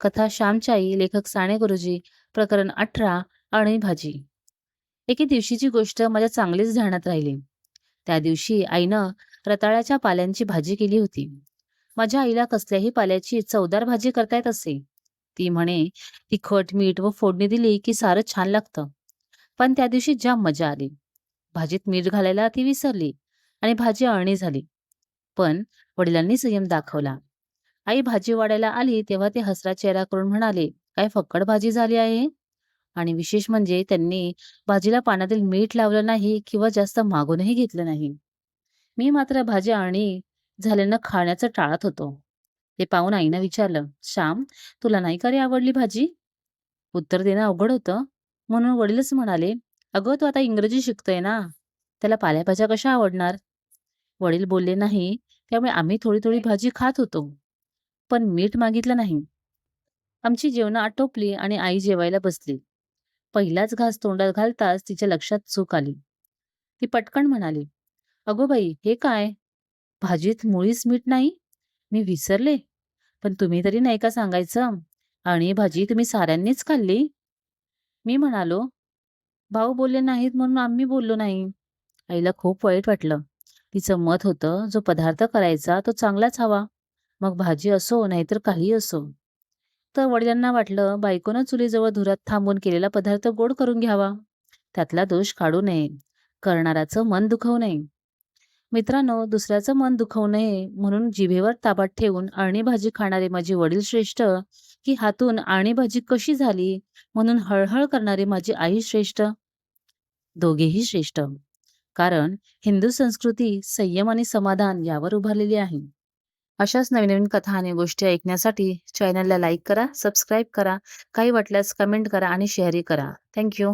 कथा श्यामची आई लेखक साने गुरुजी प्रकरण अठरा आणि भाजी. एके दिवशीची गोष्ट माझ्या चांगलीच ध्यानात राहिली. त्या दिवशी आईनं रताळ्याच्या पाल्यांची भाजी केली होती. माझ्या आईला कसल्याही पाल्याची चवदार भाजी करता येत असे. ती म्हणे तिखट मीठ व फोडणी दिली की सारं छान लागतं. पण त्या दिवशी जाम मजा आली. भाजीत मीठ घालायला ती विसरली आणि भाजी अळणी झाली. पण वडिलांनी संयम दाखवला. आई भाजी वाढायला आली तेव्हा ते हसरा चेहरा करून म्हणाले काय फक्कड भाजी झाली आहे? आणि विशेष म्हणजे त्यांनी भाजीला पाण्यातील मीठ लावलं नाही किंवा जास्त मागूनही घेतलं नाही. मी मात्र भाजी आणि झाल्यानं खाण्याचं टाळत होतो. ते पाहून आईनं विचारलं श्याम तुला नाही का रे आवडली भाजी? उत्तर देणं अवघड होतं. म्हणून वडीलच म्हणाले अगं तू आता इंग्रजी शिकतोय ना त्याला पाल्याभाज्या कशा आवडणार? वडील बोलले नाही त्यामुळे आम्ही थोडी थोडी भाजी खात होतो. पण मीठ मागितलं नाही. आमची जेवणं आटोपली आणि आई जेवायला बसली. पहिलाच घास तोंडात घालताच तिच्या लक्षात चूक आली. ती पटकन म्हणाली अगो बाई हे काय? भाजीत मुळीच मीठ नाही? मी विसरले. पण तुम्ही तरी नाही का सांगायचं? आणि भाजी तुम्ही साऱ्यांनीच खाल्ली? मी म्हणालो भाऊ बोलले नाहीत म्हणून आम्ही बोललो नाही. आईला खूप वाईट वाटलं. तिचं मत होतं जो पदार्थ करायचा तो चांगलाच हवा. मग भाजी असो नाहीतर काही असो. तर वडिलांना वाटलं बायकोनं चुलीजवळ धुरात थांबून केलेला पदार्थ गोड करून घ्यावा. त्यातला दोष काढू नये. करणाराचं मन दुखवू नये. मित्रांनो दुसऱ्याचं मन दुखवू नये म्हणून जिभेवर ताबात ठेवून अळणी भाजी खाणारे माझे वडील श्रेष्ठ की हातून अळणी भाजी कशी झाली म्हणून हळहळ करणारी माझी आई श्रेष्ठ? दोघेही श्रेष्ठ. कारण हिंदू संस्कृती संयम आणि समाधान यावर उभारलेली आहे. अशाच नवीन नवीन कथा आणि गोष्टी ऐकण्यासाठी चॅनलला लाईक करा सबस्क्राईब करा काही वाटल्यास कमेंट करा आणि शेअरही करा. थँक्यू